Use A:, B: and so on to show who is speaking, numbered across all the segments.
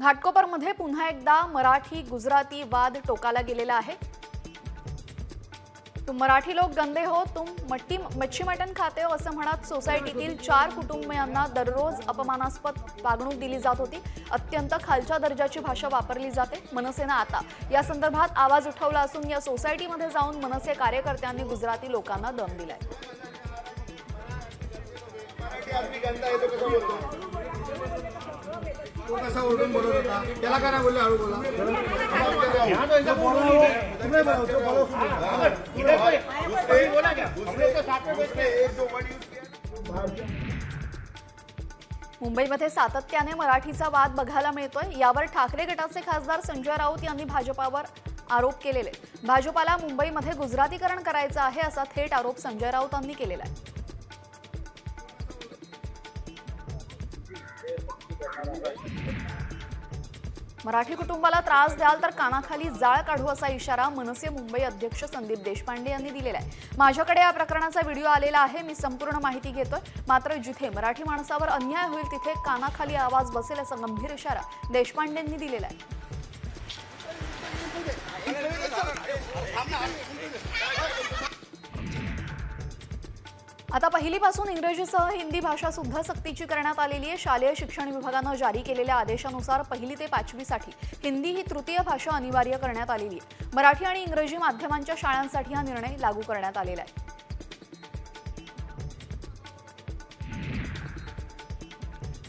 A: घाटकोपरमध्ये पुन्हा एकदा मराठी गुजराती वाद टोकाला गेलेला आहे. तुम मराठी लोक गंदे हो तुम मट्टी मच्छी मटण खाते हो असं म्हणत सोसायटीतील चार कुटुंबियांना दररोज अपमानास्पद वागणूक दिली जात होती. अत्यंत खालच्या दर्जाची भाषा वापरली जाते. मनसेनं आता या संदर्भात आवाज उठवला असून या सोसायटीमध्ये जाऊन मनसे कार्यकर्त्यांनी गुजराती लोकांना दम दिलाय.
B: तो कसा ओरडून बोलत होता? त्याला नाही बोलले हळू बोला
A: मुंबईमध्ये सातत्याने मराठीचा वाद बघायला मिळतोय. यावर ठाकरे गटाचे खासदार संजय राऊत यांनी भाजपावर आरोप केलेले. भाजपाला मुंबईमध्ये गुजरातीकरण करायचं आहे असा थेट आरोप संजय राऊतांनी केलेला आहे. मराठी कुटुंबाला त्रास द्याल तर कानाखाली जाळ काढू असा इशारा मनसे मुंबई अध्यक्ष संदीप देशपांडे यांनी दिलेला आहे. माझ्याकडे या प्रकरणाचा व्हिडिओ आलेला आहे. मी संपूर्ण माहिती घेतोय. मात्र जिथे मराठी माणसावर अन्याय होईल तिथे कानाखाली आवाज बसेल असा गंभीर इशारा देशपांडेंनी दिलेला आहे. आता पहिलीपासून इंग्रजीसह हिंदी भाषा सुद्धा सक्तीची करण्यात आलेली आहे. शालेय शिक्षण विभागानं जारी केलेल्या आदेशानुसार पहिली ते पाचवीसाठी हिंदी ही तृतीय भाषा अनिवार्य करण्यात आलेली आहे. मराठी आणि इंग्रजी माध्यमांच्या शाळांसाठी हा निर्णय लागू करण्यात आलेला आहे.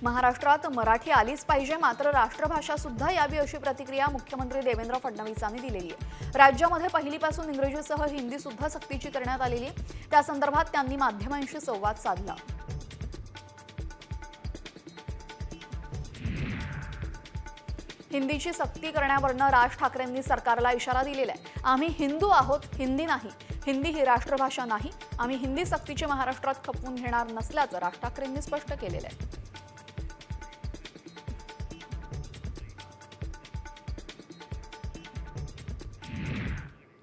A: महाराष्ट्रात मराठी आलीच पाहिजे मात्र राष्ट्रभाषा सुद्धा यावी अशी प्रतिक्रिया मुख्यमंत्री देवेंद्र फडणवीसांनी दिलेली आहे. राज्यामध्ये पहिलीपासून इंग्रजीसह हिंदी सुद्धा सक्तीची करण्यात आलेली आहे. त्या संदर्भात त्यांनी माध्यमांशी संवाद साधला. हिंदीची सक्ती करण्यावरनं राज ठाकरेंनी सरकारला इशारा दिलेला आहे. आम्ही हिंदू आहोत हिंदी नाही. हिंदी ही राष्ट्रभाषा नाही. आम्ही हिंदी सक्तीची महाराष्ट्रात खपवून घेणार नसल्याचं राज ठाकरेंनी स्पष्ट केलेलं आहे.